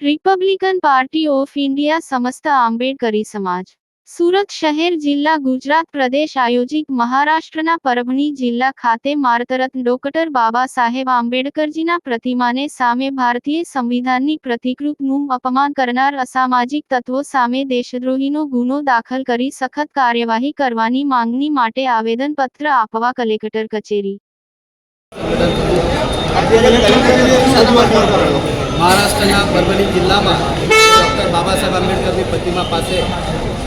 Republican party of India સમસ્ત આંબેડકરી સમાજ. સુરત શહેર જિલ્લા ગુજરાત પ્રદેશ આયોજિત મહારાષ્ટ્રના પરભણી જિલ્લા ખાતે માર્તરત્ન ડોક્ટર બાબા સાહેબ આંબેડકરજીના પ્રતિમાને સામે ભારતીય સંવિધાનની પ્રતિકૃપનું અપમાન કરનાર અસામાજિક તત્વો સામે દેશદ્રોહીનો ગુનો દાખલ કરી સખત કાર્યવાહી કરવાની માંગણી માટે આવેદનપત્ર આપવા કલેક્ટર કચેરી. મહારાષ્ટ્રના પરભણી જિલ્લામાં ડૉક્ટર બાબા સાહેબ આંબેડકરની પ્રતિમા પાસે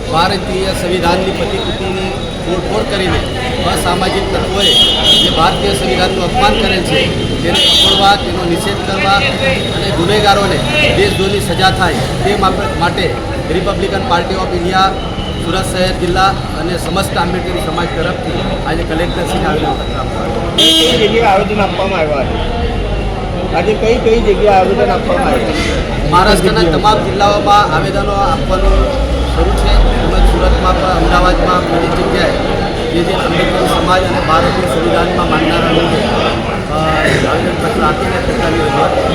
ભારતીય સંવિધાનની પ્રતિકૃતિની તોડફોડ કરીને અસામાજિક તત્વોએ જે ભારતીય સંવિધાનનું અપમાન કરેલ છે, તેને પકડવા તેનો નિષેધ કરવા અને ગુનેગારોને દેશદ્રોહની સજા થાય તે માટે Republican party of India, Surat શહેર જિલ્લા અને સમસ્ત આંબેડકરી સમાજ તરફથી આજે કલેક્ટરશ્રીને આવેદનપત્ર આપવામાં આવ્યું. આવેદન આપવામાં આવ્યા આજે કઈ કઈ જગ્યાએ આવેદન આપવામાં આવ્યું? છે મહારાષ્ટ્રના તમામ જિલ્લાઓમાં આવેદનો આપવાનું શરૂ છે. તેમજ સુરતમાં પણ અમદાવાદમાં બધી જગ્યાએ જે જે અંબેડકર સમાજ અને ભારતીય સંવિધાનમાં માનનારા લોકો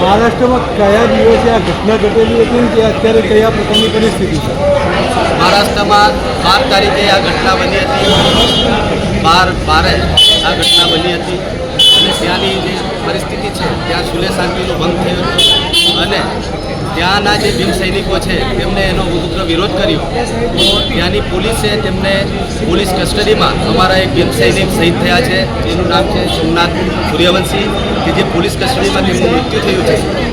મહારાષ્ટ્રમાં કયા દિવસે આ ઘટના ઘટેલી હતી કે અત્યારે કયા પ્રકારની પરિસ્થિતિ છે? મહારાષ્ટ્રમાં બાર તારીખે આ ઘટના બની હતી. બાર બારે આ ઘટના બની હતી. અને ત્યાંની જે ત્યાં સુલે શાંતિનો ભંગ થયો. અને ત્યાંના જે ભીમ સૈનિકો છે, તેમને એનો ઉગ્ર વિરોધ કર્યો. તો ત્યાંની પોલીસે તેમને પોલીસ કસ્ટડીમાં અમારા એક ભીમ સૈનિક શહીદ થયા છે. જેનું નામ છે સોમનાથ સૂર્યવંશી, કે જે પોલીસ કસ્ટડીમાં તેમનું મૃત્યુ થયું છે.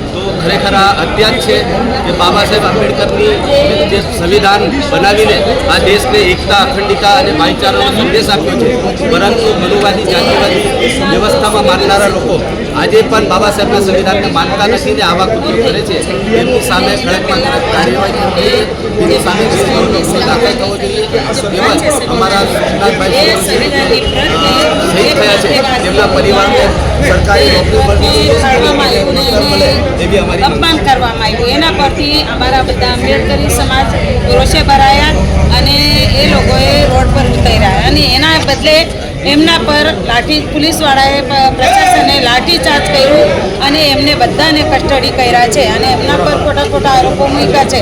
ખરેખર આ હત્યા છે કે બાબા સાહેબ આંબેડકરની જે સંવિધાન બનાવીને આ દેશને એકતા અખંડિતા અને ભાઈચારાનો સંદેશ આપ્યો છે. પરંતુ મનુવાદી, જાતિવાદી વ્યવસ્થામાં માનનારા લોકો આજે પણ બાબા સાહેબના સંવિધાનને માનતા નથી ને આવા કૃત્યો કરે છે. તેમની સામે કડકમાં કડક કાર્યવાહી જોઈએ તેની સામે દાખલ થવો જોઈએ. અમારા સોમનાથભાઈ તેમના પરિવારને સરકારી નોકરી. અપમાન કરવામાં આવ્યું એના પરથી અમારા બધા આંબેડકરી સમાજ રોષે ભરાયા અને એ લોકોએ રોડ પર ઉતર્યા અને એના બદલે એમના પર લાઠી, પોલીસવાળાએ પ્રશાસને લાઠીચાર્જ કર્યું અને એમને બધાને કસ્ટડી કર્યા છે અને એમના પર ખોટા ખોટા આરોપો મૂક્યા છે.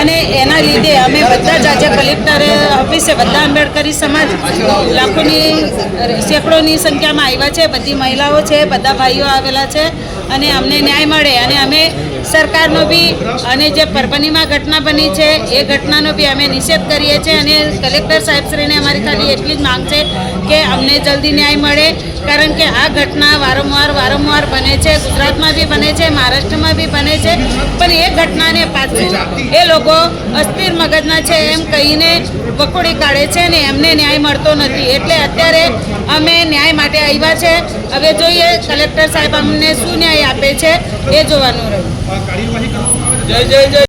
અને એના લીધે અમે બધા જ આજે કલેક્ટર ઓફિસે બધા આંબેડકરી સમાજ લાખોની, સેંકડોની સંખ્યામાં આવ્યા છે. બધી મહિલાઓ છે, બધા ભાઈઓ આવેલા છે અને અમને ન્યાય મળે અને અમે સરકારનો બી અને જે પરભણીમાં ઘટના બની છે, એ ઘટનાનો બી અમે નિષેધ કરીએ છીએ અને કલેક્ટર સાહેબશ્રીને અમારી ખાલી એટલી જ માંગ છે કે અમને જલ્દી ન્યાય મળે, કારણ કે આ ઘટના વારંવાર વારંવાર બને છે, ગુજરાતમાં બી બને છે, મહારાષ્ટ્રમાં બી બને છે, પણ એ ઘટનાને પાછું એ લોકો અસ્થિર મગજના છે એમ કહીને વખોડી કાઢે છે ને એમને ન્યાય મળતો નથી. એટલે અત્યારે અમે ન્યાય માટે આવ્યા છે. હવે જોઈએ કલેક્ટર સાહેબ અમને શું ન્યાય આપે છે, એ જોવાનું રહ્યું. कार्यवाही करू. जय जय जय.